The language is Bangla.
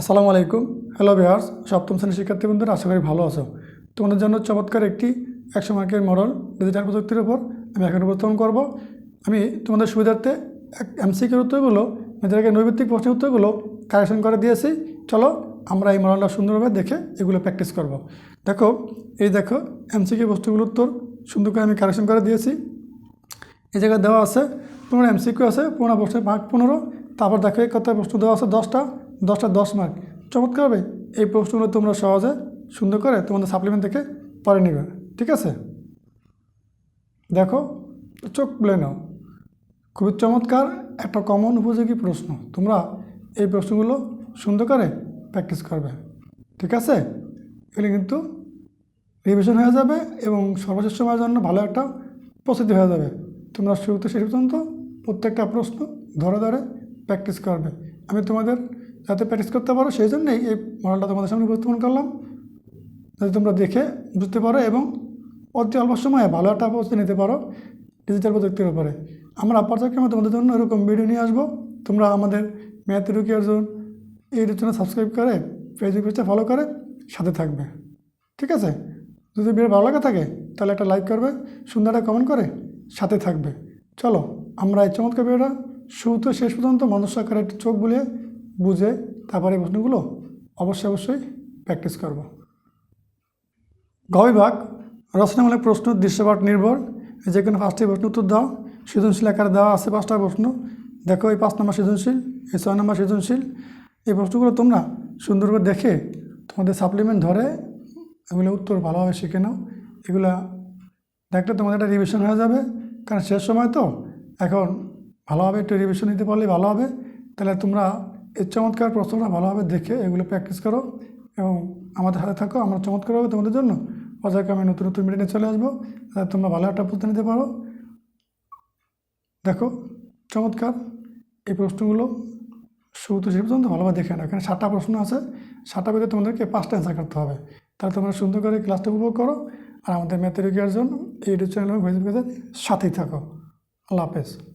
আসসালামু আলাইকুম। হ্যালো বিহার্স সপ্তম শ্রেণির শিক্ষার্থী বন্ধুরা, আশা করি ভালো আছো। তোমাদের জন্য চমৎকার একটি একশো মার্কের মডেল ডিজিটাল প্রযুক্তির উপর আমি এখন উপস্থাপন করব। আমি তোমাদের সুবিধার্থে এক এমসিকের উত্তরগুলো যেটাকে নৈভিত্তিক প্রশ্নের উত্তরগুলো কারেকশন করে দিয়েছি। চলো, আমরা এই মডেলটা সুন্দরভাবে দেখে এগুলো প্র্যাকটিস করব। দেখো, এই দেখো এমসিকে বস্তুগুলোর উত্তর সুন্দর করে আমি কারেকশন করে দিয়েছি। এই জায়গায় দেওয়া আছে পনেরো এমসিকিউ আছে, পুরোনো প্রশ্নের মার্ক পনেরো, তারপর দেখো এই কত প্রশ্ন দেওয়া আছে, দশটা। দশটা দশ মার্ক চমৎকার হবে এই প্রশ্নগুলো তোমরা সহজে সুন্দর করে তোমাদের সাপ্লিমেন্ট থেকে পড়ে নেবে, ঠিক আছে? দেখো, চোখ বলে নাও। খুবই চমৎকার, একটা কমন উপযোগী প্রশ্ন। তোমরা এই প্রশ্নগুলো সুন্দর করে প্র্যাকটিস করবে, ঠিক আছে? এগুলি কিন্তু রিভিশন হয়ে যাবে এবং সর্বশেষ সময়ের জন্য ভালো একটা প্রস্তুতি হয়ে যাবে। তোমরা শুরুতে শেষ পর্যন্ত প্রত্যেকটা প্রশ্ন ধরে ধরে প্র্যাকটিস করবে। আমি তোমাদের যাতে প্র্যাকটিস করতে পারো সেই জন্যই এই মডেলটা তোমাদের সামনে উপস্থাপন করলাম। যাতে তোমরা দেখে বুঝতে পারো এবং অতি অল্প সময়ে ভালো একটা প্রস্তুতি নিতে পারো ডিজিটাল প্রযুক্তির উপরে। আমরা পর্যায়ক্রমে তোমাদের জন্য এরকম ভিডিও নিয়ে আসব। তোমরা আমাদের ম্যাথ এডুকেয়ার জোন এই চ্যানেল সাবস্ক্রাইব করে ফেসবুক পেজটা ফলো করে সাথে থাকবে। ঠিক আছে? যদি ভিডিও ভালো লাগে থাকে, তাহলে একটা লাইক করবে, সুন্দর একটা কমেন্ট করে সাথে থাকবে। চলো, আমরা এই চমৎকার ভিডিওটা শুরু থেকে শেষ পর্যন্ত মানুষ আকারে চোখ বুলিয়ে বুঝে তারপরে প্রশ্নগুলো অবশ্যই অবশ্যই প্র্যাকটিস করব। গ বিভাগ, রচনামূলক প্রশ্ন দৃশ্যপাঠ নির্ভর যে কোনো পাঁচটি প্রশ্ন উত্তর দাও। সৃজনশীল আকারে দেওয়া আছে পাঁচটা প্রশ্ন। দেখো এই পাঁচ নম্বর সৃজনশীল, এই ছয় নম্বর সৃজনশীল। এই প্রশ্নগুলো তোমরা সুন্দর করে দেখে তোমাদের সাপ্লিমেন্ট ধরে এগুলো উত্তর ভালোভাবে শিখে নাও। এগুলা দেখলে তোমাদের একটা রিভিশন হয়ে যাবে। কারণ শেষ সময় তো, এখন ভালোভাবে একটু রিভিশন নিতে পারলে ভালো হবে। তাহলে তোমরা এই চমৎকার প্রশ্নটা ভালোভাবে দেখে এগুলো প্র্যাকটিস করো এবং আমাদের সাথে থাকো, আমরা চমৎকারভাবে তোমাদের জন্য। পর্যায়ক্রমে নতুন নতুন মিটিংয়ে চলে আসব, যাতে তোমরা ভালো একটা প্রস্তুতি নিতে পারো। দেখো, চমৎকার। এই প্রশ্নগুলো শুরু তো পর্যন্ত ভালোভাবে দেখে নাও। এখানে সাতটা প্রশ্ন আছে। সাতটা ভিতরে তোমাদেরকে পাঁচটা অ্যান্সার করতে হবে। তাহলে তোমরা সুন্দর করে ক্লাসটা উপভোগ করো। আর আমাদের ম্যাথের জন্য ইউটিউব চ্যানেল এবং সাথেই থাকো। আল্লাহ হাফেজ।